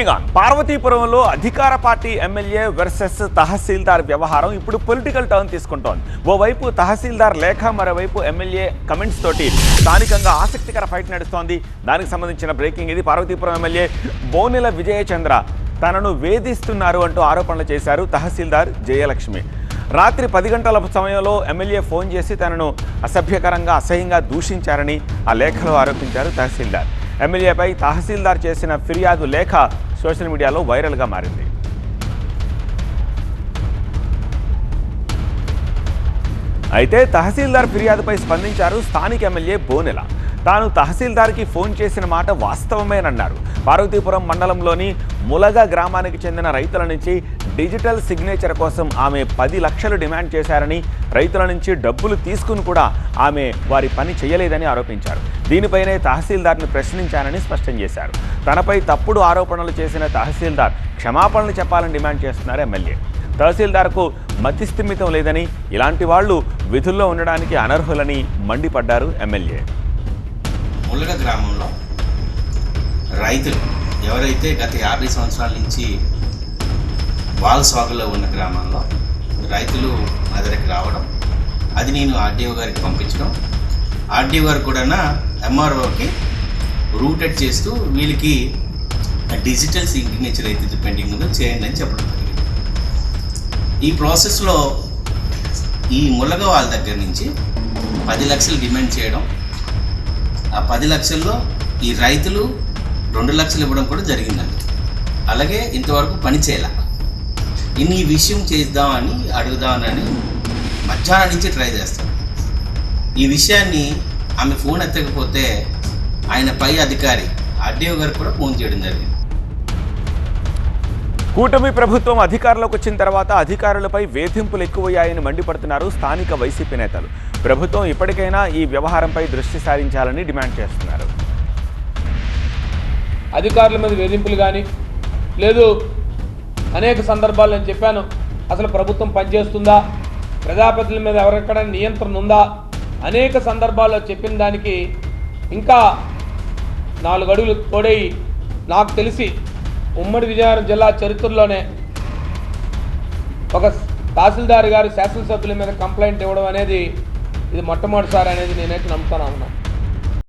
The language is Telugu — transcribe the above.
మూవింగ్ ఆన్ పార్వతీపురంలో అధికార పార్టీ ఎమ్మెల్యే వర్సెస్ తహసీల్దార్ వ్యవహారం ఇప్పుడు పొలిటికల్ టర్న్ తీసుకుంటోంది. ఓవైపు తహసీల్దార్ లేఖ మరోవైపు ఎమ్మెల్యే కమెంట్స్ తోటి స్థానికంగా ఆసక్తికర ఫైట్ నడుస్తోంది. దానికి సంబంధించిన బ్రేకింగ్ ఇది. పార్వతీపురం ఎమ్మెల్యే బోనెల విజయచంద్ర తనను వేధిస్తున్నారు అంటూ ఆరోపణలు చేశారు తహసీల్దార్ జయలక్ష్మి. రాత్రి పది గంటల సమయంలో ఎమ్మెల్యే ఫోన్ చేసి తనను అసభ్యకరంగా అసహ్యంగా దూషించారని ఆ లేఖలో ఆరోపించారు తహసీల్దార్. ఎమ్మెల్యేపై తహసీల్దార్ చేసిన ఫిర్యాదు లేఖ సోషల్ మీడియాలో వైరల్గా మారింది. అయితే తహసీల్దార్ ఫిర్యాదుపై స్పందించారు స్థానిక ఎమ్మెల్యే బోనెల. తాను తహసీల్దార్కి ఫోన్ చేసిన మాట వాస్తవమేనన్నారు పార్వతీపురం మండలంలోని ములగ గ్రామానికి చెందిన రైతుల నుంచి డిజిటల్ సిగ్నేచర్ కోసం ఆమె పది లక్షలు డిమాండ్ చేశారని రైతుల నుంచి డబ్బులు తీసుకుని కూడా ఆమె వారి పని చేయలేదని ఆరోపించారు. దీనిపైనే తహసీల్దార్ని ప్రశ్నించానని స్పష్టం చేశారు. తనపై తప్పుడు ఆరోపణలు చేసిన తహసీల్దార్ క్షమాపణలు చెప్పాలని డిమాండ్ చేస్తున్నారు ఎమ్మెల్యే. తహసీల్దార్కు మతిస్థిమితం లేదని ఇలాంటి వాళ్ళు విధుల్లో ఉండడానికి అనర్హులని మండిపడ్డారు ఎమ్మెల్యే. ముల్లగ గ్రామంలో రైతులు ఎవరైతే గత యాభై సంవత్సరాల నుంచి వాల్ సాగులో ఉన్న గ్రామంలో రైతులు నా దగ్గరికి రావడం అది నేను ఆర్డీఓ గారికి పంపించడం. ఆర్డీఓ గారు కూడా ఎంఆర్ఓకి రూటెడ్ చేస్తూ వీళ్ళకి డిజిటల్ సిగ్నేచర్ అయితే పెండింగ్ ఉందో చేయండి అని చెప్పడం జరిగింది. ఈ ప్రాసెస్లో ఈ ముల్లగ వాళ్ళ దగ్గర నుంచి పది లక్షలు డిమాండ్ చేయడం ఆ పది లక్షల్లో ఈ రైతులు రెండు లక్షలు ఇవ్వడం కూడా జరిగిందండి అలాగే ఇంతవరకు పని చేయాల. ఇన్ని ఈ విషయం చేద్దామని అడుగుదామని మధ్యాహ్నం నుంచి ట్రై చేస్తాను ఈ విషయాన్ని ఆమె ఫోన్ ఎత్తకపోతే ఆయన పై అధికారి ఆర్డీఓ గారికి కూడా ఫోన్ చేయడం జరిగింది. కూటమి ప్రభుత్వం అధికారంలోకి వచ్చిన తర్వాత అధికారులపై వేధింపులు ఎక్కువయ్యాయని మండిపడుతున్నారు స్థానిక వైసీపీ నేతలు. ప్రభుత్వం ఇప్పటికైనా ఈ వ్యవహారంపై దృష్టి సారించాలని డిమాండ్ చేస్తున్నారు. అధికారుల మీద వేధింపులు కానీ లేదు అనేక సందర్భాలు నేను చెప్పాను. అసలు ప్రభుత్వం పనిచేస్తుందా? ప్రజాప్రతినిధుల మీద ఎవరెక్కడ నియంత్రణ ఉందా? అనేక సందర్భాల్లో చెప్పిన దానికి ఇంకా నాలుగు అడుగులు తోడై నాకు తెలిసి ఉమ్మడి విజయనగరం జిల్లా చరిత్రలోనే ఒక తహసీల్దార్ గారు శాసనసభ్యుల మీద కంప్లైంట్ ఇవ్వడం అనేది ఇది మొట్టమొదటిసారి అనేది నేనైతే నమ్ముతాను అన్నాను